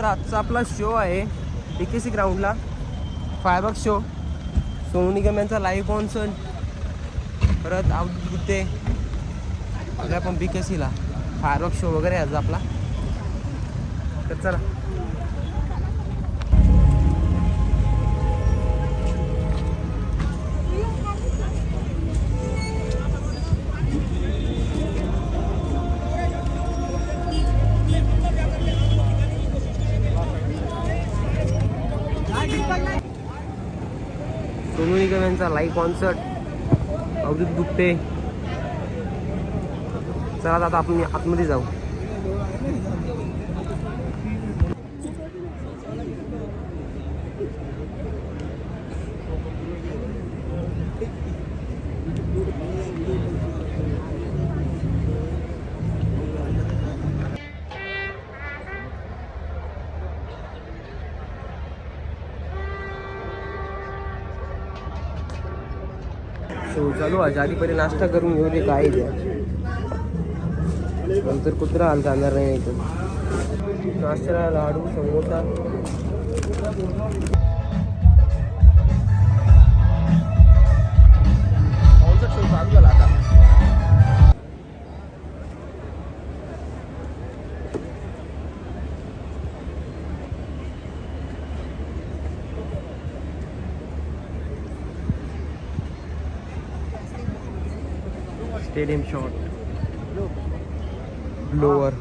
तर आजचा आपला शो आहे डी के सी ग्राउंडला फायबक शो सोनू निगम यांचा लाईव्ह कॉन्सर्ट परत आउट गुत्ते सगळ्या आपण बी के सीला फायरवर्क शो वगैरे आहे आज आपला. तर चला. निगम यांचा लाईव्ह कॉन्सर्ट अवधूत गुप्ते. चला आता आपण आतमध्ये जाऊ. शो चालू आज आधी पहिले नाश्ता करून घेऊ दे काय द्या. नंतर कुत्रा आल जाणार नाही इथं. नाश्त्याला लाडू समोसा. चालू झाला. stadium shot. Blower.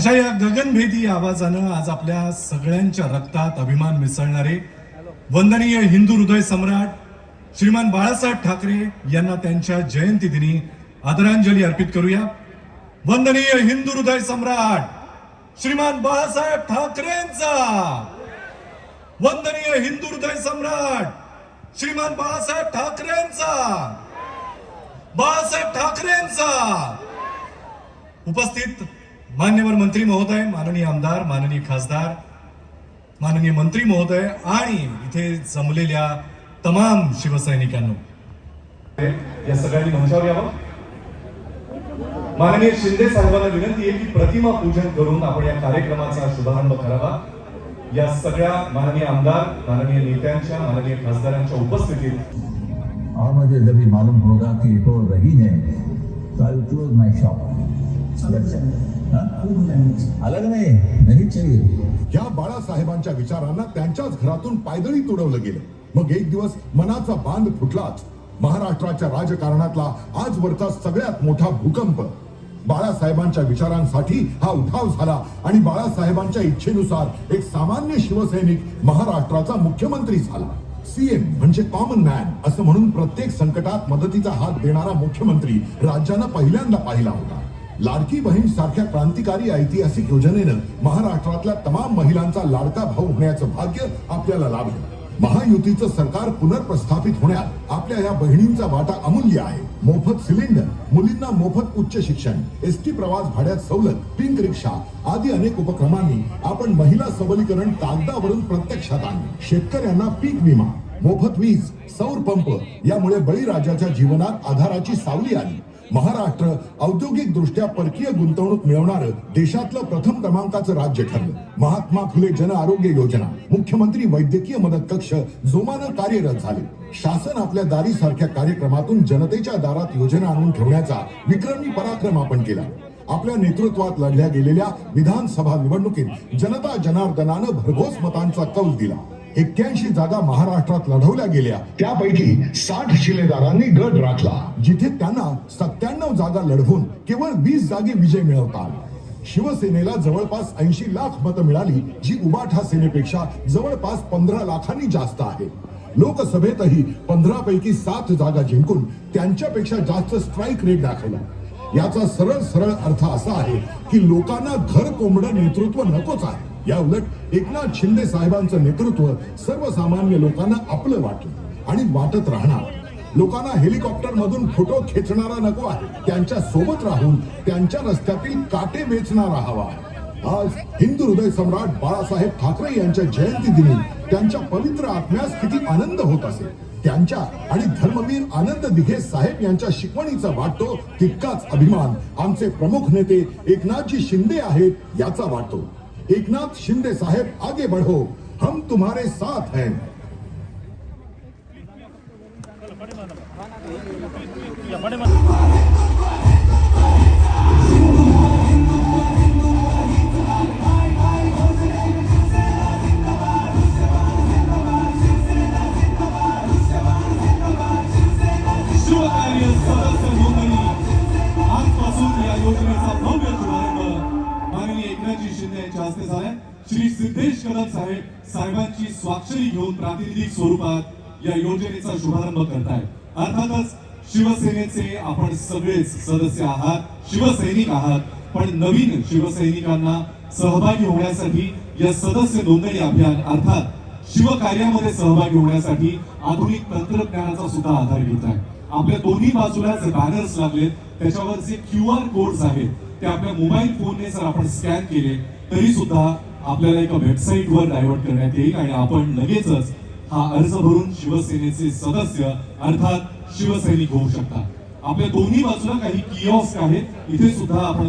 अशा या गगनभेदी आवाजानं आज आपल्या सगळ्यांच्या रक्तात अभिमान मिसळणारे वंदनीय हिंदू हृदय सम्राट श्रीमान बाळासाहेब ठाकरे यांना त्यांच्या जयंती दिनी आदरांजली अर्पित करूया. वंदनीय हिंदू हृदय सम्राट श्रीमान बाळासाहेब ठाकरेंचा. वंदनीय हिंदू हृदय सम्राट श्रीमान बाळासाहेब ठाकरेंचा. बाळासाहेब ठाकरेंचा. उपस्थित मान्यवर मंत्री महोदय माननीय आमदार माननीय खासदार माननीय मंत्री महोदय आणि इथे जमलेल्या तमाम शिवसैनिकांनो. या सगळ्यांनी मंचावर यावं. माननीय शिंदे साहेबांना विनंती आहे की प्रतिमा पूजन करून आपण या कार्यक्रमाचा शुभारंभ करावा. या सगळ्या माननीय आमदार माननीय नेत्यांच्या माननीय खासदारांच्या उपस्थितीत. और मुझे जब ये मालूम होगा कि तो रही है तो आई क्लोज माई शॉप आलं. नाही? नहीं या बाळासाहेबांच्या विचारांना त्यांच्याच घरातून पायदळी तुडवलं गेलं. मग एक दिवस मनाचा बांध फुटलाच. महाराष्ट्राच्या राजकारणातला आजवरचा सगळ्यात मोठा भूकंप. बाळासाहेबांच्या विचारांसाठी हा उठाव झाला आणि बाळासाहेबांच्या इच्छेनुसार एक सामान्य शिवसैनिक महाराष्ट्राचा मुख्यमंत्री झाला. सीएम म्हणजे कॉमन मॅन असं म्हणून प्रत्येक संकटात मदतीचा हात देणारा मुख्यमंत्री राज्यानं पहिल्यांदा पाहिला होता. लाडकी बहीण सारख्या क्रांतिकारी ऐतिहासिक योजनेनं महाराष्ट्रातल्या तमाम महिलांचा लाडका भाऊ होण्याचं भाग्य आपल्याला लाभलं. महायुतीचं सरकार पुनर्प्रस्थापित होण्यात आपल्या या बहिणींचा वाटा अमूल्य आहे. मोफत सिलेंडर मुलींना मोफत उच्च शिक्षण एस टी प्रवास भाड्यात सवलत पिंक रिक्षा आदी अनेक उपक्रमांनी आपण महिला सबलीकरण कागदावरून प्रत्यक्षात आणले. शेतकऱ्यांना पीक विमा मोफत वीज सौर पंप यामुळे बळीराजाच्या जीवनात आधाराची सावली आली. महाराष्ट्र औद्योगिक दृष्ट्या परकीय गुंतवणूक मिळवणारं देशातलं प्रथम क्रमांकाचं राज्य ठरलं. महात्मा फुले जन आरोग्य योजना. मुख्यमंत्री वैद्यकीय मदत कक्ष जोमानं कार्यरत झाले. शासन आपल्या दारी सारख्या कार्यक्रमातून जनतेच्या दारात योजना आणून ठेवण्याचा विक्रमी पराक्रम आपण केला. आपल्या नेतृत्वात लढल्या गेलेल्या विधानसभा निवडणुकीत जनता जनार्दनानं भरघोस मतांचा कौल दिला. एक्क्याऐंशी जागा महाराष्ट्रात लढवल्या गेल्या. त्यापैकी साठ शिलेदारांनी गट राखला. जिथे त्यांना सत्त्याण्णव जागा लढवून केवळ वीस जागी विजय मिळवता शिवसेनेला जवळपास ऐंशी लाख मतं मिळाली जी उबाठा सेनेपेक्षा जवळपास पंधरा लाखांनी जास्त आहे. लोकसभेतही पंधरा पैकी सात जागा जिंकून त्यांच्यापेक्षा जास्त स्ट्राईक रेट दाखवला. याचा सरळ सरळ अर्थ असा आहे की लोकांना घर कोंबडं नेतृत्व नकोच आहे. या उलट एकनाथ शिंदे साहेबांचं नेतृत्व सर्वसामान्य लोकांना आपलं वाटलं आणि वाटत राहणार. लोकांना हेलिकॉप्टर मधून फोटो खेचणारा नको आहे. त्यांच्यासोबत राहून त्यांच्या रस्त्यातील काटे वेचणारा हवा आहे. आज हिंदू हृदय सम्राट बाळासाहेब ठाकरे यांच्या जयंती दिनी त्यांच्या पवित्र आत्म्यास किती आनंद होत असेल. त्यांच्या आणि धर्मवीर आनंद दिघे साहेब यांच्या शिकवणीचा वाटतो तितकाच अभिमान आमचे प्रमुख नेते एकनाथजी शिंदे आहेत याचा वाटतो. एकनाथ शिंदे साहेब आगे बढ़ो। हम तुम्हारे साथ हैं। शिवकार्य सदस्य नोंदणी आजपासून या योजनेचा भव्य शुभारंभ माननीय एकनाथजी शिंदे यांच्या हस्ते झालाय श्री सिद्धेश कदम साहेब साहेबांची स्वाक्षरी घेऊन प्रातिनिधिक स्वरूपात या योजनेचा शुभारंभ करताय अर्थातच शिवसेनेचे आपण सगळेच सदस्य आहात शिवसैनिक आहात पण नवीन शिवसैनिकांना सहभागी होण्यासाठी या सदस्य नोंदणी अभियान अर्थात शिवकार्यामध्ये सहभागी होण्यासाठी आधुनिक तंत्रज्ञानाचा सुद्धा आधार घेत आहे आपल्या दोन्ही बाजूला जे बॅनर्स लागलेत त्याच्यावर जे क्यू आर कोड्स आहेत. ते आपल्या मोबाईल फोनने जर आपण स्कॅन केले तरी सुद्धा आपल्याला एका वेबसाईटवर डायव्हर्ट करण्यात येईल आणि आपण लगेचच हा अर्ज भरून शिवसेनेचे सदस्य अर्थात शिवसैनिक होऊ शकता आपल्या दोन्ही बाजूला काही किओस्क आहेत इथे सुद्धा आपण